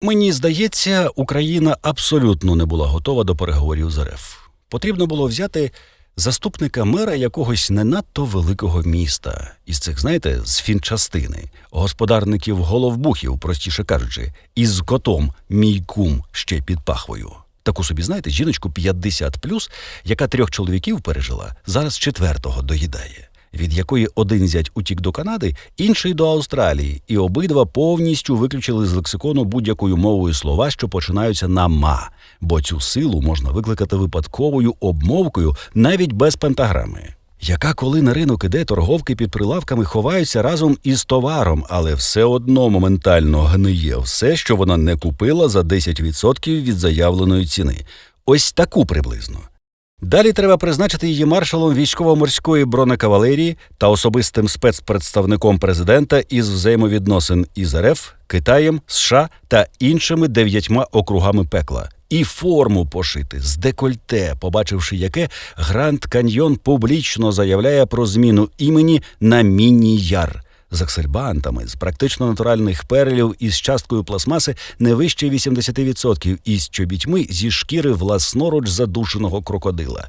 Мені здається, Україна абсолютно не була готова до переговорів з РФ. Потрібно було взяти заступника мера якогось не надто великого міста, із цих, знаєте, з фінчастини, господарників головбухів, простіше кажучи, із котом мій кум ще під пахвою. Таку собі, знаєте, жіночку 50 яка трьох чоловіків пережила, зараз четвертого доїдає, від якої один зять утік до Канади, інший до Австралії, і обидва повністю виключили з лексикону будь-якою мовою слова, що починаються на ма, бо цю силу можна викликати випадковою обмовкою навіть без пентаграми. Яка коли на ринок іде, торговки під прилавками ховаються разом із товаром, але все одно моментально гниє все, що вона не купила за 10% від заявленої ціни. Ось таку приблизно. Далі треба призначити її маршалом військово-морської бронекавалерії та особистим спецпредставником президента із взаємовідносин із РФ, Китаєм, США та іншими дев'ятьма округами пекла. І форму пошити з декольте, побачивши яке Гранд Каньйон публічно заявляє про зміну імені на міні-яр з аксельбантами, з практично натуральних перелів із часткою пластмаси не вище 80% і з чобітьми зі шкіри власноруч задушеного крокодила.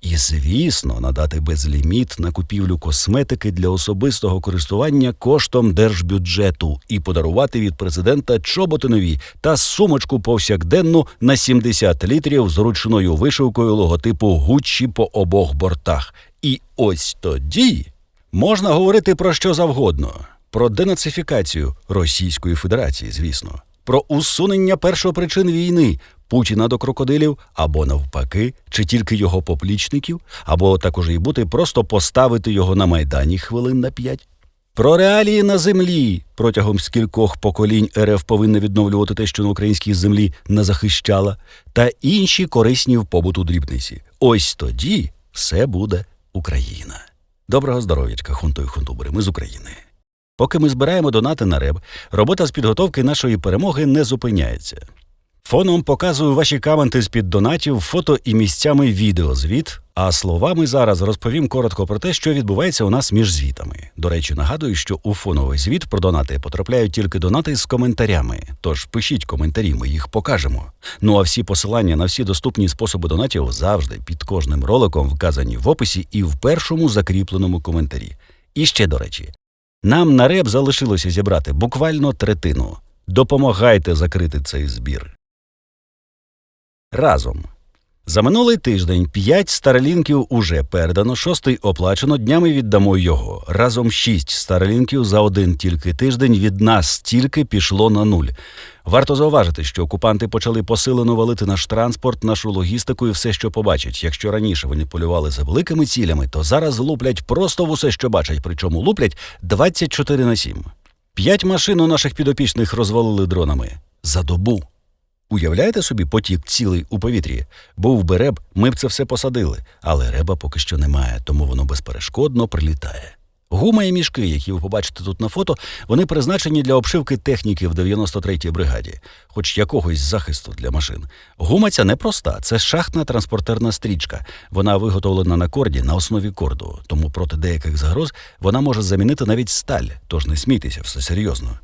І, звісно, надати безліміт на купівлю косметики для особистого користування коштом держбюджету і подарувати від президента чоботи нові та сумочку повсякденну на 70 літрів з ручною вишивкою логотипу Гуччі по обох бортах. І ось тоді можна говорити про що завгодно: про денацифікацію Російської Федерації, звісно, про усунення першопричин війни. Путіна до крокодилів, або навпаки, чи тільки його поплічників, або також і бути просто поставити його на майдані хвилин на п'ять. Про реалії на землі протягом скількох поколінь РФ повинна відновлювати те, що на українській землі не захищала, та інші корисні в побуту дрібниці. Ось тоді все буде Україна. Доброго здоров'ячка, хунту і хунтубери, ми з України. Поки ми збираємо донати на реб, робота з підготовки нашої перемоги не зупиняється. Фоном показую ваші каменти з під донатів, фото і місцями відеозвіт. А словами зараз розповім коротко про те, що відбувається у нас між звітами. До речі, нагадую, що у фоновий звіт про донати потрапляють тільки донати з коментарями. Тож пишіть коментарі, ми їх покажемо. Ну а всі посилання на всі доступні способи донатів завжди під кожним роликом вказані в описі і в першому закріпленому коментарі. І ще до речі, нам на реп залишилося зібрати буквально третину. Допомагайте закрити цей збір. Разом. За минулий тиждень п'ять старлінків уже передано, шостий оплачено, днями віддамо його. Разом шість старлінків за один тільки тиждень від нас тільки пішло на нуль. Варто зауважити, що окупанти почали посилено валити наш транспорт, нашу логістику і все, що побачать. Якщо раніше вони полювали за великими цілями, то зараз луплять просто в усе, що бачать, причому луплять 24 на 7. П'ять машин у наших підопічних розвалили дронами за добу. Уявляєте собі потік цілий у повітрі? Був би реб, ми б це все посадили, але реба поки що немає, тому воно безперешкодно прилітає. Гума і мішки, які ви побачите тут на фото, вони призначені для обшивки техніки в 93-й бригаді, хоч якогось захисту для машин. Гума ця непроста, це шахтна транспортерна стрічка. Вона виготовлена на корді на основі корду, тому проти деяких загроз вона може замінити навіть сталь, тож не смійтеся, все серйозно.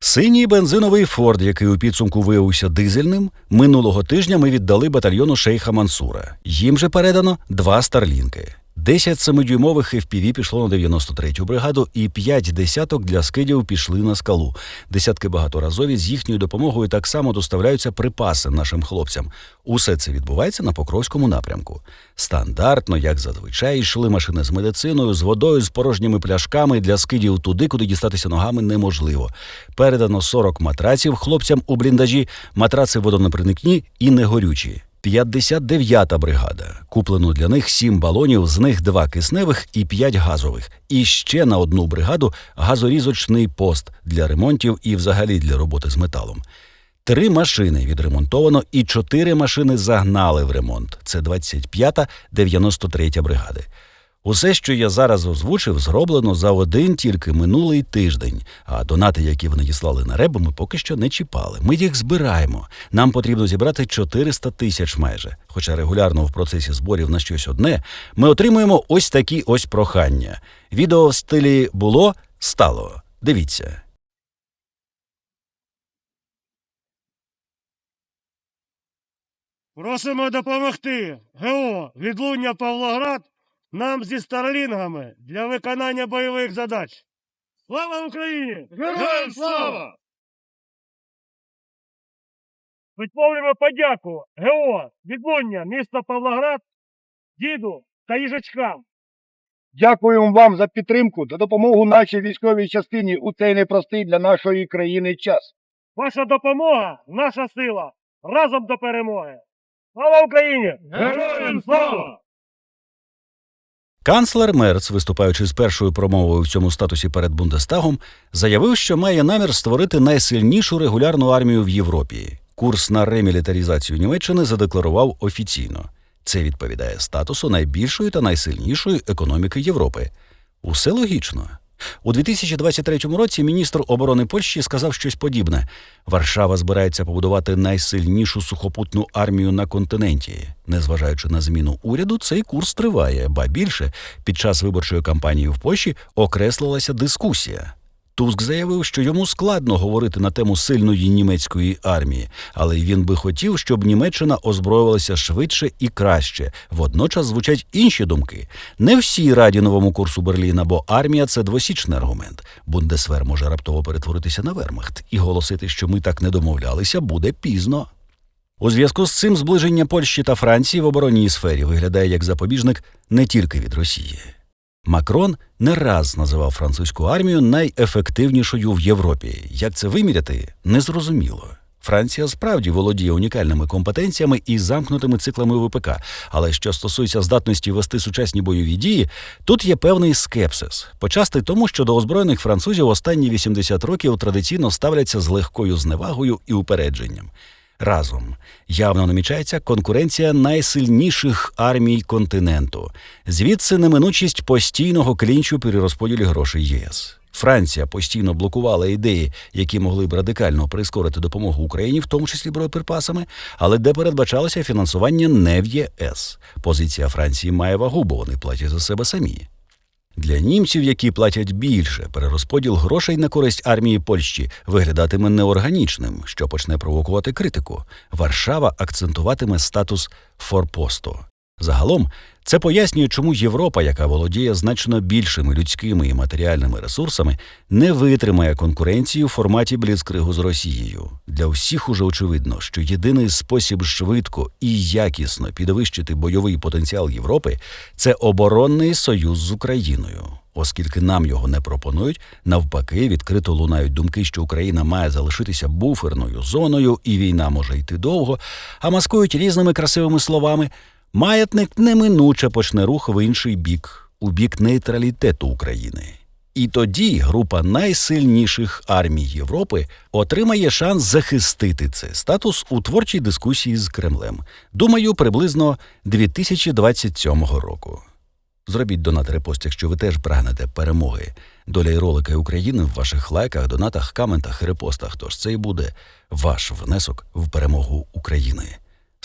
Синій бензиновий Форд, який у підсумку виявився дизельним, минулого тижня ми віддали батальйону шейха Мансура. Їм же передано два старлінки. 10 семидюймових FPV пішло на 93-ю бригаду, і 5 десяток для скидів пішли на скалу. Десятки багаторазові з їхньою допомогою так само доставляються припаси нашим хлопцям. Усе це відбувається на Покровському напрямку. Стандартно, як зазвичай, йшли машини з медициною, з водою, з порожніми пляшками для скидів туди, куди дістатися ногами неможливо. Передано 40 матраців хлопцям у бліндажі, матраци водонепроникні і негорючі. 59-та бригада. Куплено для них 7 балонів, з них 2 кисневих і 5 газових. І ще на одну бригаду газорізочний пост для ремонтів і взагалі для роботи з металом. Три машини відремонтовано і чотири машини загнали в ремонт. Це 25-та, 93-я бригади. Усе, що я зараз озвучив, зроблено за один тільки минулий тиждень, а донати, які вони діслали на ребу, ми поки що не чіпали. Ми їх збираємо. Нам потрібно зібрати 400 тисяч майже. Хоча регулярно в процесі зборів на щось одне, ми отримуємо ось такі ось прохання. Відео в стилі було стало. Дивіться. Просимо допомогти. ГО відлуння Павлоград нам зі старлінгами для виконання бойових задач. Слава Україні! Героям слава! Висловлюємо подяку ГО відлуння міста Павлоград, діду та їжачкам. Дякуємо вам за підтримку та допомогу нашій військовій частині у цей непростий для нашої країни час. Ваша допомога наша сила. Разом до перемоги. Слава Україні! Героям слава! Канцлер Мерц, виступаючи з першою промовою в цьому статусі перед Бундестагом, заявив, що має намір створити найсильнішу регулярну армію в Європі. Курс на ремілітарізацію Німеччини задекларував офіційно. Це відповідає статусу найбільшої та найсильнішої економіки Європи. Усе логічно. У 2023 році міністр оборони Польщі сказав щось подібне: Варшава збирається побудувати найсильнішу сухопутну армію на континенті. Незважаючи на зміну уряду, цей курс триває, ба більше під час виборчої кампанії в Польщі окреслилася дискусія. Туск заявив, що йому складно говорити на тему сильної німецької армії, але він би хотів, щоб Німеччина озброювалася швидше і краще. Водночас звучать інші думки. Не всі раді новому курсу Берліна, бо армія це двосічний аргумент. Бундесвер може раптово перетворитися на вермахт, і голосити, що ми так не домовлялися, буде пізно. У зв'язку з цим зближення Польщі та Франції в оборонній сфері виглядає як запобіжник не тільки від Росії. Макрон не раз називав французьку армію найефективнішою в Європі. Як це виміряти, незрозуміло. Франція справді володіє унікальними компетенціями і замкнутими циклами ВПК. Але що стосується здатності вести сучасні бойові дії, тут є певний скепсис. Почасти тому, що до озброєних французів останні 80 років традиційно ставляться з легкою зневагою і упередженням. Разом явно намічається конкуренція найсильніших армій континенту. Звідси неминучість постійного клінчу при розподілі грошей ЄС. Франція постійно блокувала ідеї, які могли б радикально прискорити допомогу Україні, в тому числі боєприпасами, але де передбачалося фінансування не в ЄС. Позиція Франції має вагу, бо вони платять за себе самі. Для німців, які платять більше, перерозподіл грошей на користь армії Польщі виглядатиме неорганічним, що почне провокувати критику. Варшава акцентуватиме статус форпосту. Загалом це пояснює, чому Європа, яка володіє значно більшими людськими і матеріальними ресурсами, не витримає конкуренції у форматі бліцкригу з Росією. Для всіх уже очевидно, що єдиний спосіб швидко і якісно підвищити бойовий потенціал Європи це оборонний союз з Україною. Оскільки нам його не пропонують, навпаки, відкрито лунають думки, що Україна має залишитися буферною зоною, і війна може йти довго, а маскують різними красивими словами. Маятник неминуче почне рух в інший бік, у бік нейтралітету України. І тоді група найсильніших армій Європи отримає шанс захистити цей статус у творчій дискусії з Кремлем. Думаю, приблизно 2027 року. Зробіть донат репост, якщо ви теж прагнете перемоги. Доля і ролики України в ваших лайках, донатах, коментах і репостах. Тож це і буде ваш внесок в перемогу України.